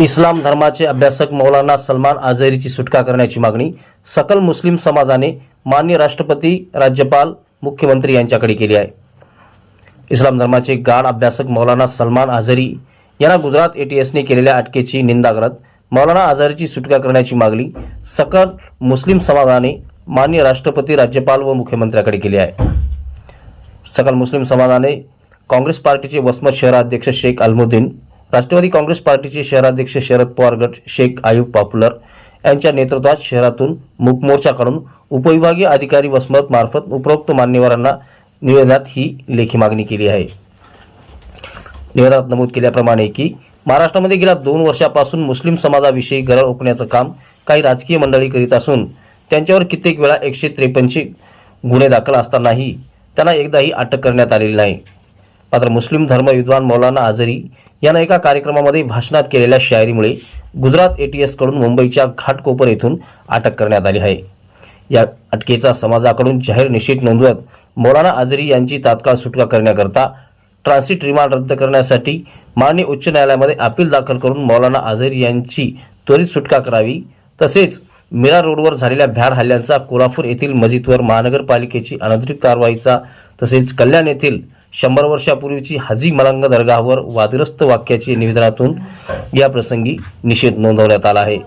इस्लाम धर्माचे अभ्यासक मौलाना सलमान आझहरीची सुटका करण्याची मागणी सकल मुस्लिम समाजाने मान्य राष्ट्रपती राज्यपाल मुख्यमंत्री यांच्याकडे केली आहे. इस्लाम धर्माचे गाढ अभ्यासक मौलाना सलमान आझरी यांना गुजरात एटीएसने केलेल्या अटकेची निंदा करत मौलाना आझहरीची सुटका करण्याची मागणी सकल मुस्लिम समाजाने मान्य राष्ट्रपती राज्यपाल व मुख्यमंत्र्याकडे केली आहे. सकल मुस्लिम समाजाने काँग्रेस पार्टीचे वसमत शहराध्यक्ष शेख अल्मुद्दीन राष्ट्रवादी काँग्रेस पार्टीचे शहराध्यक्ष शरद पवार गट शेख आयुब पॉप्युलर यांच्या नेतृत्वात शहरातून मुकमोर्चा उपविभागीय अधिकारी वसमत मार्फत उपरोक्त मान्यवरांना निवेदनात ही लेखी मागणी केली आहे. निवेदनात नमूद केल्याप्रमाणे की महाराष्ट्रामध्ये गेल्या दोन वर्षापासून मुस्लिम समाजाविषयी गरळ ओकण्याचं काम काही राजकीय मंडळी करीत असून त्यांच्यावर कित्येक वेळा एकशे त्रेपन्नशे गुन्हे दाखल असतानाही त्यांना एकदाही अटक करण्यात आलेली नाही. मात्र मुस्लिम धर्मविद्वान मौलाना आझरी यांना एका कार्यक्रमामध्ये भाषणात केलेल्या शायरीमुळे गुजरात एटीएसकडून मुंबईच्या घाटकोपर येथून अटक करण्यात आली आहे. या अटकेचा समाजाकडून जाहीर निषेध नोंदवत मौलाना आझरी यांची तात्काळ सुटका करण्याकरता ट्रान्सिट रिमांड रद्द करण्यासाठी माननीय उच्च न्यायालयामध्ये अपील दाखल करून मौलाना आझरी यांची त्वरित सुटका करावी. तसेच मीरा रोडवर झालेल्या भ्याड हल्ल्यांचा कोल्हापूर येथील मस्जिदवर महानगरपालिकेची अनधिकृत कारवाईचा तसेच कल्याण येथील शंभर वर्षापूर्वीची हाजी मलंग दर्गावर वादग्रस्त वाक्याची निवेदनातून या प्रसंगी निषेध नोंदवण्यात आला आहे.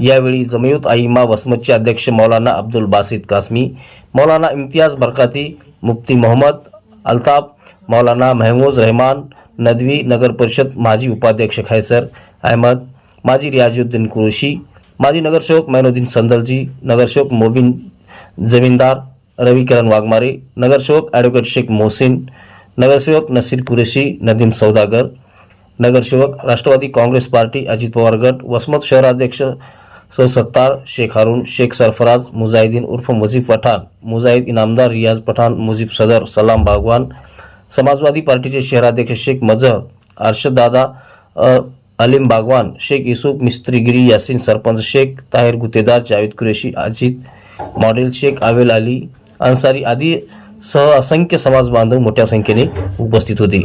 यावेळी जमयुत आईमा वसमतचे अध्यक्ष मौलाना अब्दुल बासित कासमी मौलाना इम्तियाज बरकाती मुफ्ती मोहम्मद अल्ताफ मौलाना महमूज रहमान नदवी नगर परिषद माजी उपाध्यक्ष खैसर अहमद माजी रियाजुद्दीन कुरेशी माजी नगरसेवक मैनुद्दीन संदलजी नगरसेवक मोबिन जमीनदार रविकिरण वाघमारे नगरसेवक ॲडव्होकेट शेख मोहसिन नगरसेवक नसीर कुरेशी नदीम सौदागर नगरसेवक राष्ट्रवादी काँग्रेस पार्टी अजित पवार गट वसमत शहराध्यक्ष सौ सत्तार शेख हारून शेख सरफराज मुजाहिदीन उर्फ मुझीफ पठाण मुजाहिद इनामदार रियाज पठाण मुझीफ सदर सलाम बागवान समाजवादी पार्टीचे शहराध्यक्ष शेख मजहर अर्शद दादा अलीम बागवान शेख युसुफ मिस्त्रीगिरी यासिन सरपंच शेख ताहिर गुतेदार जावेद कुरेशी अजित मॉडेल शेख आवेल अली अन्सारी आदी सह असंख्य समाज बांधव मोठ्या संख्येने उपस्थित होते.